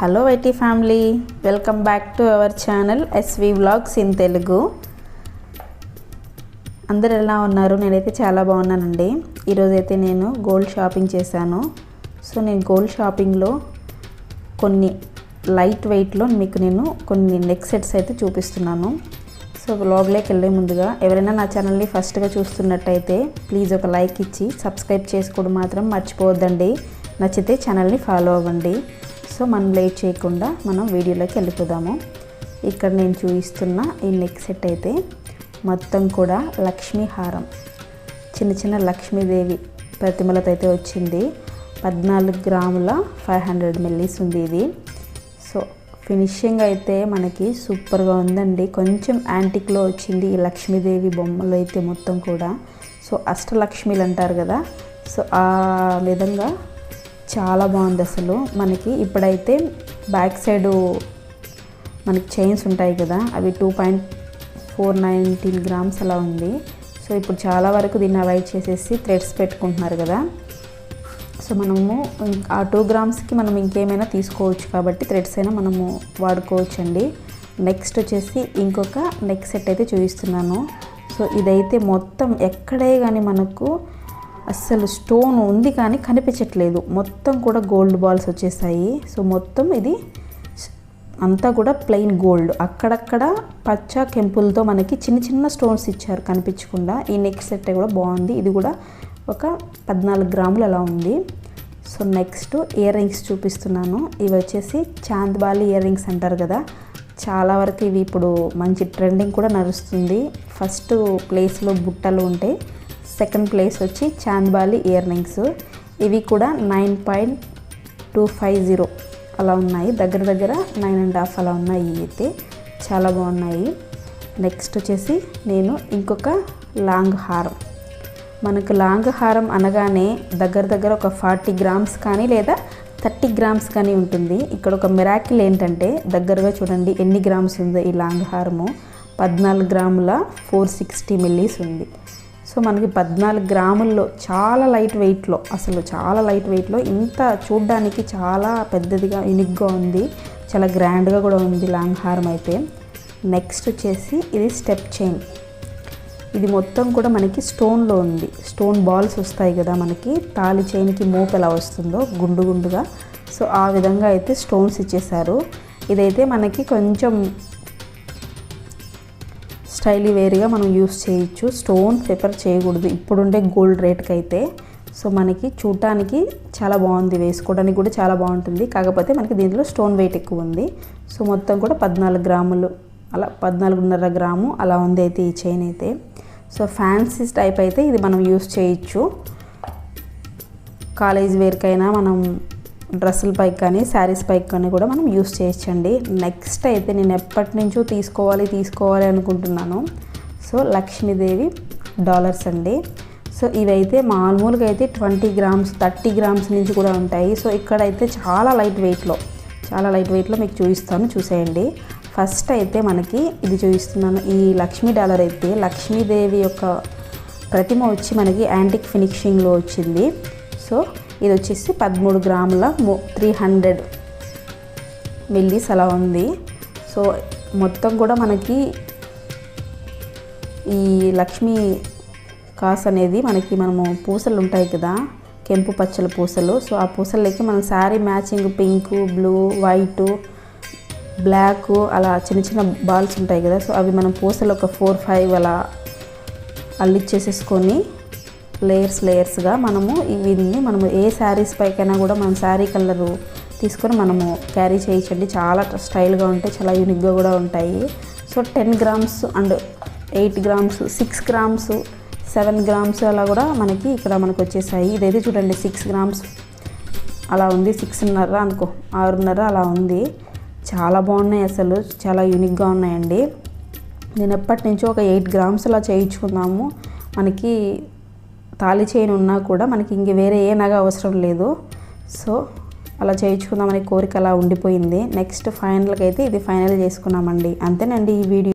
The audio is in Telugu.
Hello IT family welcome back to our channel SV vlogs in Telugu. అందరు ఎలా ఉన్నారు? నేనైతే చాలా బాగున్నానండి. ఈరోజైతే నేను గోల్డ్ షాపింగ్ చేశాను. సో నేను గోల్డ్ షాపింగ్లో కొన్ని లైట్ వెయిట్లో మీకు నేను కొన్ని నెక్ సెట్స్ అయితే చూపిస్తున్నాను. సో బ్లాగ్లోకి వెళ్ళే ముందుగా ఎవరైనా నా ఛానల్ని ఫస్ట్గా చూస్తున్నట్టయితే ప్లీజ్ ఒక లైక్ ఇచ్చి సబ్స్క్రైబ్ చేసుకోవడం మాత్రం మర్చిపోవద్దండి. నచ్చితే ఛానల్ని ఫాలో అవ్వండి. సో మనం లేట్ చేయకుండా మనం వీడియోలోకి వెళ్ళిపోదాము. ఇక్కడ నేను చూపిస్తున్న ఈ నెక్ సెట్ అయితే మొత్తం కూడా లక్ష్మీ హారం. చిన్న చిన్న లక్ష్మీదేవి ప్రతిమలతో అయితే వచ్చింది. పద్నాలుగు గ్రాముల ఫైవ్ హండ్రెడ్ మిల్లీస్ ఉంది ఇది. సో ఫినిషింగ్ అయితే మనకి సూపర్గా ఉందండి. కొంచెం యాంటిక్లో వచ్చింది ఈ లక్ష్మీదేవి బొమ్మలు అయితే మొత్తం కూడా. సో అష్టలక్ష్మిలు అంటారు కదా. సో ఆ విధంగా చాలా బాగుంది అసలు. మనకి ఇప్పుడైతే బ్యాక్ సైడు మనకి చైన్స్ ఉంటాయి కదా అవి two point four nineteen grams అలా ఉంది. సో ఇప్పుడు చాలా వరకు దీన్ని అవాయిడ్ చేసేసి థ్రెడ్స్ పెట్టుకుంటున్నారు కదా. సో మనము ఆ టూ గ్రామ్స్కి మనం ఇంకేమైనా తీసుకోవచ్చు కాబట్టి థ్రెడ్స్ అయినా మనము వాడుకోవచ్చండి. నెక్స్ట్ వచ్చేసి ఇంకొక నెక్ సెట్ అయితే చూపిస్తున్నాను. సో ఇదైతే మొత్తం ఎక్కడే కానీ మనకు అస్సలు స్టోన్ ఉంది కానీ కనిపించట్లేదు. మొత్తం కూడా గోల్డ్ బాల్స్ వచ్చేసాయి. సో మొత్తం ఇది అంతా కూడా ప్లెయిన్ గోల్డ్. అక్కడక్కడ పచ్చ కెంపులతో మనకి చిన్న చిన్న స్టోన్స్ ఇచ్చారు కనిపించకుండా. ఈ నెక్ సెట్ కూడా బాగుంది. ఇది కూడా ఒక పద్నాలుగు గ్రాములు అలా ఉంది. సో నెక్స్ట్ ఇయర్ రింగ్స్ చూపిస్తున్నాను. ఇవి వచ్చేసి చాంద్బాలి ఇయర్ రింగ్స్ అంటారు కదా. చాలా వరకు ఇవి ఇప్పుడు మంచి ట్రెండింగ్ కూడా నడుస్తుంది. ఫస్ట్ ప్లేస్లో బుట్టలు ఉంటాయి సెకండ్ ప్లేస్ వచ్చి చాంద్బాలి ఇయర్ రింగ్స్ ఇవి కూడా nine point two five zero అలా ఉన్నాయి. దగ్గర దగ్గర నైన్ అండ్ హాఫ్ అలా ఉన్నాయి ఇవి అయితే. చాలా బాగున్నాయి. నెక్స్ట్ వచ్చేసి నేను ఇంకొక లాంగ్ హారం. మనకు లాంగ్ హారం అనగానే దగ్గర దగ్గర ఒక ఫార్టీ గ్రామ్స్ కానీ లేదా థర్టీ గ్రామ్స్ కానీ ఉంటుంది. ఇక్కడ ఒక మిరాకిల్ ఏంటంటే దగ్గరగా చూడండి ఎన్ని గ్రామ్స్ ఉందో ఈ లాంగ్ హారము. పద్నాలుగు గ్రాముల ఫోర్ సిక్స్టీ మిల్లీస్ ఉంది. సో మనకి పద్నాలుగు గ్రాముల్లో చాలా లైట్ వెయిట్లో అసలు చాలా లైట్ వెయిట్లో ఇంత చూడ్డానికి చాలా పెద్దదిగా యునిక్గా ఉంది. చాలా గ్రాండ్గా కూడా ఉంది లాంగ్ హారం అయితే. నెక్స్ట్ వచ్చేసి ఇది స్టెప్ చైన్ ఇది మొత్తం కూడా మనకి స్టోన్లో ఉంది. స్టోన్ బాల్స్ వస్తాయి కదా మనకి తాలి చైన్కి మోపు ఎలా వస్తుందో గుండు గుండుగా. సో ఆ విధంగా అయితే స్టోన్స్ ఇచ్చేసారు ఇదైతే మనకి కొంచెం స్టైలీ వేరుగా మనం యూస్ చేయొచ్చు. స్టోన్ ప్రిఫర్ చేయకూడదు. ఇప్పుడుండే గోల్డ్ రేట్కి అయితే సో మనకి చూడటానికి చాలా బాగుంది. వేసుకోవడానికి కూడా చాలా బాగుంటుంది. కాకపోతే మనకి దీంట్లో స్టోన్ వెయిట్ ఎక్కువ ఉంది. సో మొత్తం కూడా పద్నాలుగు గ్రాములు అలా పద్నాలుగున్నర గ్రాము అలా ఉంది అయితే ఈ చైన్ అయితే. సో ఫ్యాన్సీ టైప్ అయితే ఇది మనం యూస్ చేయొచ్చు. కాలేజ్ వేర్కైనా మనం డ్రెస్సుల పైకి కానీ శారీస్ పైకి కానీ కూడా మనం యూస్ చేయొచ్చండి. నెక్స్ట్ అయితే నేను ఎప్పటి నుంచో తీసుకోవాలి తీసుకోవాలి అనుకుంటున్నాను. సో లక్ష్మీదేవి డాలర్స్ అండి. సో ఇవైతే మామూలుగా అయితే ట్వంటీ గ్రామ్స్ థర్టీ గ్రామ్స్ నుంచి కూడా ఉంటాయి. సో ఇక్కడైతే చాలా లైట్ వెయిట్లో చాలా లైట్ వెయిట్లో మీకు చూపిస్తాను చూసేయండి. ఫస్ట్ అయితే మనకి ఇది చూపిస్తున్నాను ఈ లక్ష్మీ డాలర్ అయితే లక్ష్మీదేవి యొక్క ప్రతిమ వచ్చి మనకి యాంటిక్ ఫినిషింగ్లో వచ్చింది. సో ఇది వచ్చేసి పదమూడు గ్రాముల త్రీ హండ్రెడ్ మిల్లీస్ అలా ఉంది. సో మొత్తం కూడా మనకి ఈ లక్ష్మీ కాస్ అనేది మనకి మనము పూసలు ఉంటాయి కదా కెంపు పచ్చల పూసలు. సో ఆ పూసలకి మనం sari matching pink blue white black అలా చిన్న చిన్న బాల్స్ ఉంటాయి కదా. సో అవి మనం పూసలు ఒక ఫోర్ ఫైవ్ అలా అల్లిచ్చేసేసుకొని లేయర్స్ లేయర్స్గా మనము వీటిని మనము ఏ శారీస్ పైకైనా కూడా మనం శారీ కలరు తీసుకొని మనము క్యారీ చేయించండి. చాలా స్టైల్గా ఉంటాయి చాలా యూనిక్గా కూడా ఉంటాయి. So ten grams and eight grams six grams seven grams అలా కూడా మనకి ఇక్కడ మనకు వచ్చేసాయి. ఇదైతే చూడండి సిక్స్ గ్రామ్స్ అలా ఉంది. సిక్స్న్నర అనుకో ఆరున్నర అలా ఉంది. చాలా బాగున్నాయి అసలు చాలా యూనిక్గా ఉన్నాయండి. నేను ఎప్పటి నుంచో ఒక ఎయిట్ గ్రామ్స్ అలా చేయించుకున్నాము. మనకి తాళి చైన్ ఉన్నా కూడా మనకి ఇంక వేరే ఏ నగ అవసరం లేదు. సో అలా చేయించుకుందామనే కోరిక అలా ఉండిపోయింది. నెక్స్ట్ ఫైనల్కి అయితే ఇది ఫైనల్ చేసుకున్నామండి. అంతేనండి ఈ వీడియో.